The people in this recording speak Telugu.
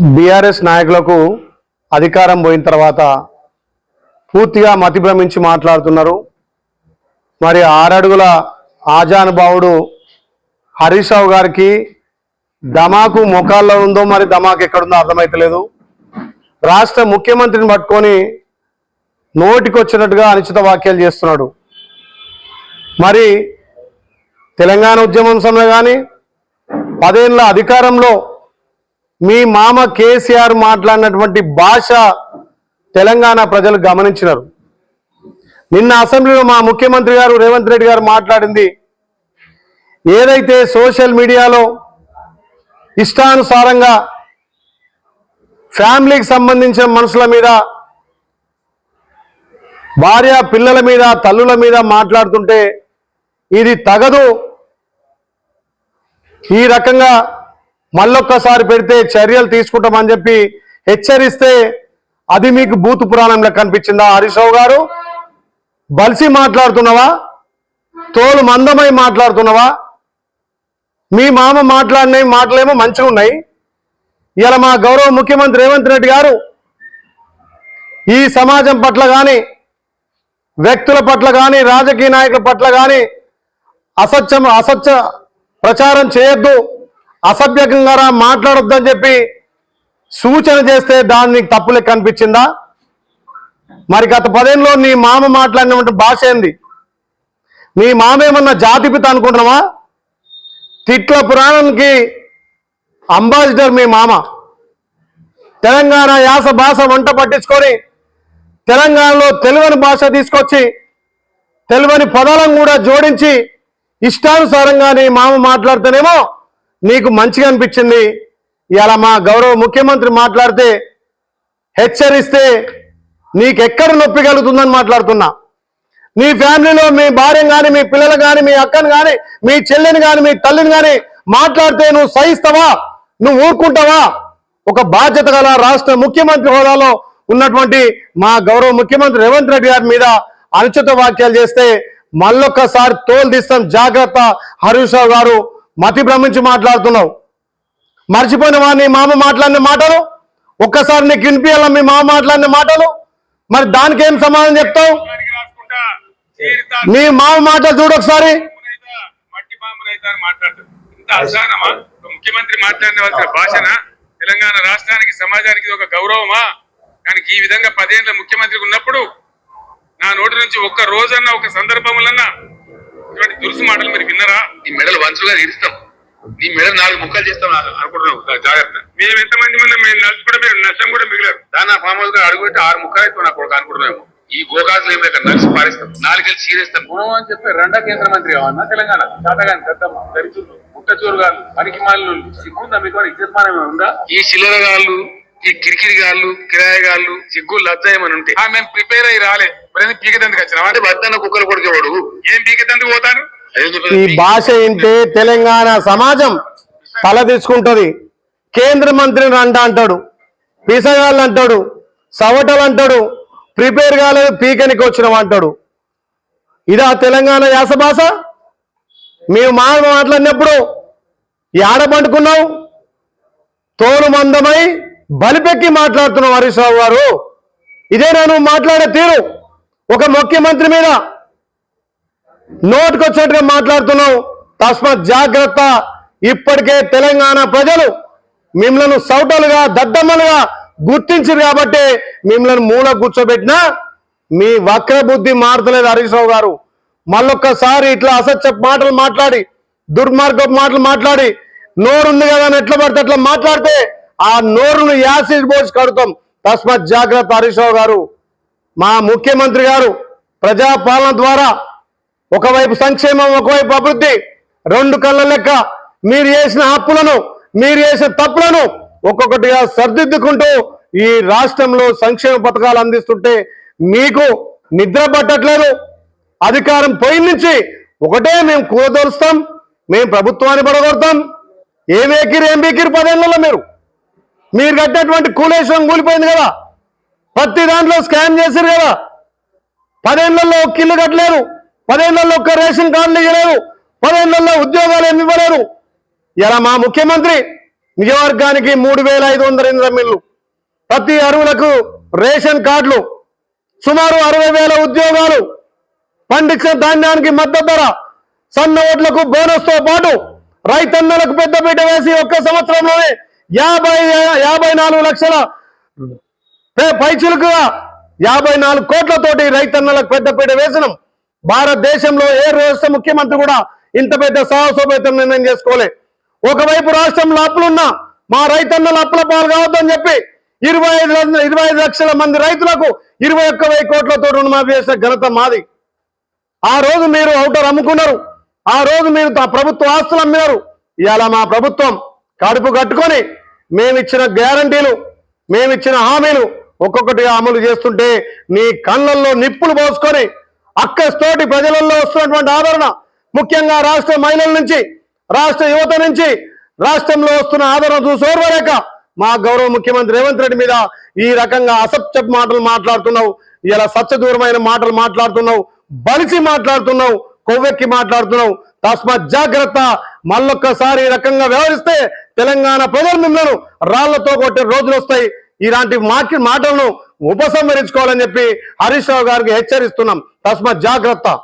బీఆర్ఎస్ నాయకులకు అధికారం పోయిన తర్వాత పూర్తిగా మతిభ్రమించి మాట్లాడుతున్నారు. మరి ఆరడుగుల ఆజానుభావుడు హరీష్ రావు గారికి దమాకు ముఖాల్లో ఉందో మరి దమాకు ఎక్కడుందో అర్థమైతలేదు. రాష్ట్ర ముఖ్యమంత్రిని పట్టుకొని నోటికొచ్చినట్టుగా అనుచిత వ్యాఖ్యలు చేస్తున్నాడు. మరి తెలంగాణ ఉద్యమం సమయంలో కానీ పదేళ్ళ అధికారంలో మీ మామ కేసీఆర్ మాట్లాడినటువంటి భాష తెలంగాణ ప్రజలు గమనించినారు. నిన్న అసెంబ్లీలో మా ముఖ్యమంత్రి గారు రేవంత్ రెడ్డి గారు మాట్లాడింది. ఏదైతే సోషల్ మీడియాలో ఇష్టానుసారంగా ఫ్యామిలీకి సంబంధించిన మనుషుల మీద భార్య పిల్లల మీద తల్లుల మీద మాట్లాడుతుంటే ఇది తగదు. ఈ రకంగా మళ్ళొక్కసారి పెడితే చర్యలు తీసుకుంటామని చెప్పి హెచ్చరిస్తే అది మీకు బూతు పురాణంలో కనిపించిందా? హరీష్రావు గారు? బలిసి మాట్లాడుతున్నావా? తోలు మందమై మాట్లాడుతున్నావా? మీ మామ మాట్లాడిన మాటలేమో మంచిగా ఉన్నాయి. ఇలా మా గౌరవ ముఖ్యమంత్రి రేవంత్ రెడ్డి గారు ఈ సమాజం పట్ల కానీ వ్యక్తుల పట్ల కానీ రాజకీయ నాయకుల పట్ల కానీ అసత్యం అసత్య ప్రచారం చేయొద్దు. అసభ్యకంగా రా మాట్లాడొద్దని చెప్పి సూచన చేస్తే దాన్ని నీకు తప్పు లెక్క అనిపించిందా? మరి గత పదేళ్ళలో నీ మామ మాట్లాడినటువంటి భాష ఏంది? నీ మామ ఏమన్నా జాతిపిత అనుకుంటున్నావా? తిట్ల పురాణానికి అంబాసిడర్ మీ మామ. తెలంగాణ యాస భాష వంట పట్టించుకొని తెలంగాణలో తెలుగుని భాష తీసుకొచ్చి తెలుగుని పదాలను కూడా జోడించి ఇష్టానుసారంగా నీ మామ మాట్లాడితేనేమో నీకు మంచిగా అనిపించింది. ఇలా మా గౌరవ ముఖ్యమంత్రి మాట్లాడితే హెచ్చరిస్తే నీకెక్కడ నొప్పి కలుగుతుందని మాట్లాడుతున్నా. నీ ఫ్యామిలీలో మీ భార్యను కానీ మీ పిల్లలు కానీ మీ అక్కను కానీ మీ చెల్లెని కానీ మీ తల్లిని కానీ మాట్లాడితే నువ్వు సహిస్తావా? నువ్వు ఊరుకుంటావా? ఒక బాధ్యత గల రాష్ట్ర ముఖ్యమంత్రి హోదాలో ఉన్నటువంటి మా గౌరవ ముఖ్యమంత్రి రేవంత్ రెడ్డి గారి మీద అనుచిత వ్యాఖ్యలు చేస్తే మళ్ళొక్కసారి తోలు తీస్తాం. జాగ్రత్త హరీష్ గారు. మతి భ్రమించి మాట్లాడుతున్నావు. మర్చిపోయిన వాడిని మామ మాట్లాడిన మాటలు? ఒక్కసారి నీకు వినిపించాలా మీ మామ మాట్లాడిన మాటలు? మరి దానికి ఏం సమాధానం చెప్తావు? మీ మామ మాటలు చూడు ఒకసారి. అని ముఖ్యమంత్రి మాట్లాడిన భాషన తెలంగాణ రాష్ట్రానికి సమాజానికి ఒక గౌరవమా కానీ ఈ విధంగా పదేళ్ళ ముఖ్యమంత్రికి ఉన్నప్పుడు నా నోటి నుంచి ఒక్క రోజన్నా ఒక సందర్భములన్నా ఇటువంటి దురుసు మాటలు మీరు విన్నరా? నీ మెడలు వంచుగా ఇరుస్తాం. నీ మెడలు నాలుగు ముక్కలు చేస్తాం అను- అనుకుంటున్నావు. జాగ్రత్త. మేము ఎంతమంది ఉన్నా మేము నలుసు కూడా మీరు నష్టం కూడా మిగిలారు దాని ఫామ్ హౌస్గా అడుగుపెట్టి ఆరు ముక్కలు అయితే నాకు కొడుకు అనుకుంటున్నాము ఈ గోకాసులు ఏం లేక నలిసి పారేస్తాం. నాలుగేళ్ళు చీరేస్తాం. గుణం అని చెప్పి రెండో కేంద్ర మంత్రి కావన్నా? తెలంగాణ. శాతగాని దద్దమ్మ దరిచులు ముట్టచూరుగాలు పనికిమాలు సిగ్గుందా మీకు? ఇజ్జత్మానం ఏమైనా ఉందా? ఈ చిల్లరగాళ్ళు ఈ కిరికిరిగాళ్ళు కిరాయగాళ్ళు సిగ్గు లజ్జ ఏమని ఉంటే. ఆ, మేము ప్రిపేర్ అయ్యి రాలే. మరి పీకదందుకు వచ్చినావా? అంటే బద్దన్న కుక్కలు కొడుకేవాడు. ఏం ఈ భాష వింటే తెలంగాణ సమాజం తల తీసుకుంటది. కేంద్ర మంత్రిని అంట అంటాడు. పిసగాళ్ళు అంటాడు. సవటలు అంటాడు. ప్రిపేర్ కాలేదు పీకనికి వచ్చినాం అంటాడు. ఇదా తెలంగాణ యాస భాష? మేము మా మాట్లాడినప్పుడు ఏడ పండుకున్నావు తోలు మందమై బలిపెక్కి మాట్లాడుతున్నావు హరీష్ రావు గారు. ఇదేనా నువ్వు మాట్లాడే తీరు? ఒక ముఖ్యమంత్రి మీద నోటికొచ్చినట్టుగా మాట్లాడుతున్నావు. తస్మాత్ జాగ్రత్త. ఇప్పటికే తెలంగాణ ప్రజలు మిమ్మల్ని సౌటలుగా దద్దమ్మలుగా గుర్తించారు కాబట్టి మిమ్మల్ని మూల కూర్చోబెట్టినా మీ వక్ర బుద్ధి మారతలేదు హరీష్ రావు గారు. మళ్ళొక్కసారి ఇట్లా అసత్య మాటలు మాట్లాడి దుర్మార్గపు మాటలు మాట్లాడి నోరుంది కదా అని ఎట్లా పడితే అట్లా మాట్లాడితే ఆ నోరును యాసిడ్ పోసి కడుతాం. తస్మాత్ జాగ్రత్త హరీష్ రావు గారు. మా ముఖ్యమంత్రి గారు ప్రజాపాలన ద్వారా ఒకవైపు సంక్షేమం ఒకవైపు అభివృద్ధి. రెండు కళ్ళ లెక్క. మీరు చేసిన అప్పులను మీరు చేసిన తప్పులను ఒక్కొక్కటిగా సర్దిద్దుకుంటూ ఈ రాష్ట్రంలో సంక్షేమ పథకాలు అందిస్తుంటే మీకు నిద్ర పట్టట్లేదు. అధికారం పోయిన నుంచి ఒకటే మేము కూదలుస్తాం మేము ప్రభుత్వాన్ని పడగొడతాం ఏం ఎక్కిరు ఏం బీకిరు పదేళ్ళలో మీరు? మీరు కట్టినటువంటి కూలేశ్వరం కూలిపోయింది కదా. ప్రతి దాంట్లో స్కామ్ చేశారు కదా. పదేళ్ళలో ఒక్క ఇల్లు కట్టలేరు. పదేళ్ళలో ఒక్క రేషన్ కార్డులు ఇవ్వలేరు పదేళ్ళలో ఉద్యోగాలు ఏమి ఇవ్వలేరు ఇలా మా ముఖ్యమంత్రి నియోజకవర్గానికి మూడు వేల ఐదు వందల ఎనిమిది మిల్లు ప్రతి అరువులకు రేషన్ కార్డులు సుమారు అరవై వేల ఉద్యోగాలు. పండించిన ధాన్యానికి మద్దతు ధర సన్న ఓట్లకు బోనస్తో పాటు రైతన్నలకు పెద్దపీట వేసి ఒక్క సంవత్సరంలోనే యాభై యాభై నాలుగు లక్షల పే- యాభై నాలుగు కోట్లతోటి రైతన్నలకు పెద్దపీట వేసినాం. భారతదేశంలో ఏ రాష్ట్ర ముఖ్యమంత్రి కూడా ఇంత పెద్ద సాహసోపేతం నిర్ణయం చేసుకోలే. ఒకవైపు రాష్ట్రంలో అప్పులున్నా మా రైతన్నలు అప్పుల పాలు కావద్దని చెప్పి ఇరవై ఐదు ఇరవై ఐదు లక్షల మంది రైతులకు ఇరవై ఒక్క వెయ్యి కోట్లతో రుణమాఫీ చేసిన ఘనత మాది. ఆ రోజు మీరు ఔటర్ అమ్ముకున్నారు. ఆ రోజు మీరు తా- ప్రభుత్వ ఆస్తులు అమ్మినారు. ఇవాళ మా ప్రభుత్వం కడుపు కట్టుకొని మేమిచ్చిన గ్యారంటీలు మేమిచ్చిన హామీలు ఒక్కొక్కటిగా అమలు చేస్తుంటే నీ కళ్ళల్లో నిప్పులు పోసుకొని అక్కస్తోటి ప్రజలలో వస్తున్నటువంటి ఆదరణ ముఖ్యంగా రాష్ట్ర మహిళల నుంచి రాష్ట్ర యువత నుంచి రాష్ట్రంలో వస్తున్న ఆదరణ చూసోర్వలేక మా గౌరవ ముఖ్యమంత్రి రేవంత్ రెడ్డి మీద ఈ రకంగా అసత్య మాటలు మాట్లాడుతున్నావు ఇలా సత్యదూరమైన మాటలు మాట్లాడుతున్నావు బలిసి మాట్లాడుతున్నావు కొవ్వెక్కి మాట్లాడుతున్నావు. తస్మాత్ జాగ్రత్త మళ్ళొక్కసారి ఈ రకంగా వ్యవహరిస్తే తెలంగాణ ప్రజలు మిమ్మల్ని రాళ్ళతో కొట్టే రోజులు వస్తాయి. ఇలాంటి మాటలను ఉపసంహరించుకోవాలని చెప్పి హరీష్ రావు గారికి హెచ్చరిస్తున్నాం. తస్మత్ జాగ్రత్త.